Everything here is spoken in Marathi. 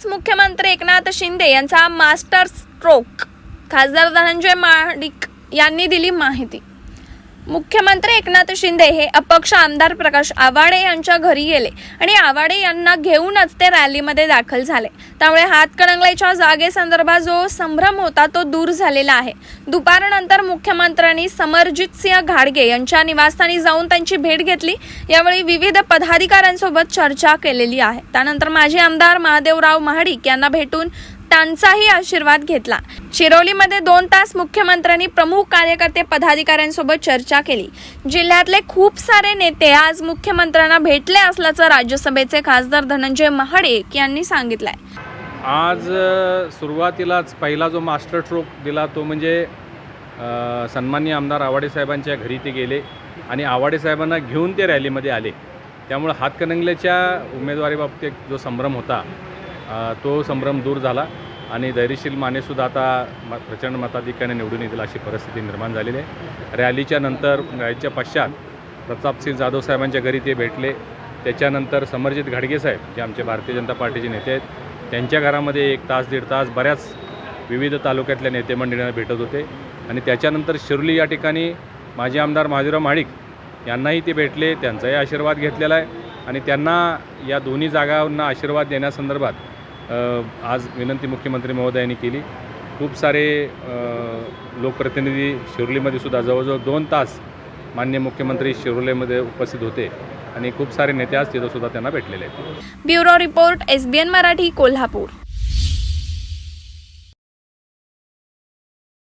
आज मुख्यमंत्री एकनाथ शिंदे यांचा मास्टर स्ट्रोक. खासदार धनंजय माडिक यांनी दिली माहिती. मुख्यमंत्री एकनाथ शिंदे हे अपक्ष आमदार प्रकाश आवाडे यांच्या घरी गेले आणि आवाडे यांना घेऊनच ते रॅलीमध्ये दाखल झाले. त्यामुळे हातकणंगलेच्या जागेसंदर्भात जो संभ्रम होता तो दूर झालेला आहे. दुपारनंतर मुख्यमंत्र्यांनी समरजित सिंह घाडगे यांच्या निवासस्थानी जाऊन त्यांची भेट घेतली. यावेळी विविध पदाधिकाऱ्यांसोबत चर्चा केलेली आहे. त्यानंतर माजी आमदार महादेवराव महाडिक यांना भेटून त्यांचाही आशीर्वाद घेतला. शिरोलीमध्ये दोन तास मुख्यमंत्र्यांनी प्रमुख कार्यकर्ते पदाधिकाऱ्यांसोबत चर्चा केली. जिल्ह्यातले खूप सारे नेते आज मुख्यमंत्र्यांना भेटले असल्याचं राज्यसभेचे खासदार धनंजय महाडिक यांनी सांगितलंय. आज सुरुवातीलाच पहिला जो मास्टर स्ट्रोक दिला तो म्हणजे सन्मान्य आमदार आवाडे साहेबांच्या घरी ते गेले आणि आवाडे साहेबांना घेऊन ते रॅलीमध्ये आले. त्यामुळे हातकणंगल्याच्या उमेदवारीबाबतीत जो संभ्रम होता तो संभ्रम दूर झाला आणि धैर्यशील मानेसुद्धा आता म प्रचंड मताधिक्याने निवडून येतील अशी परिस्थिती निर्माण झालेली आहे. रॅलीच्या नंतर रॅलीच्या पश्चात प्रतापसिंह जाधव साहेबांच्या घरी ते भेटले. त्याच्यानंतर समरजित घाडगे साहेब जे आमचे भारतीय जनता पार्टीचे नेते आहेत त्यांच्या घरामध्ये एक तास दीड तास बऱ्याच विविध तालुक्यातल्या नेते मंडळींना भेटत होते. आणि त्याच्यानंतर शिर्ली या ठिकाणी माजी आमदार महादेवराव महाडिक यांनाही ते भेटले त्यांचाही आशीर्वाद घेतलेला आहे. आणि त्यांना या दोन्ही जागांना आशीर्वाद देण्यासंदर्भात आज विनंती मुख्यमंत्री महोदयांनी केली. खूप सारे लोकप्रतिनिधी शिरोलीमध्ये सुद्धा जवळजवळ दोन तास मान्य मुख्यमंत्री शिरोलीमध्ये उपस्थित होते आणि खूप सारे नेते आज तिथं सुद्धा त्यांना भेटलेले आहेत. Bureau report SBN Marathi Kolhapur.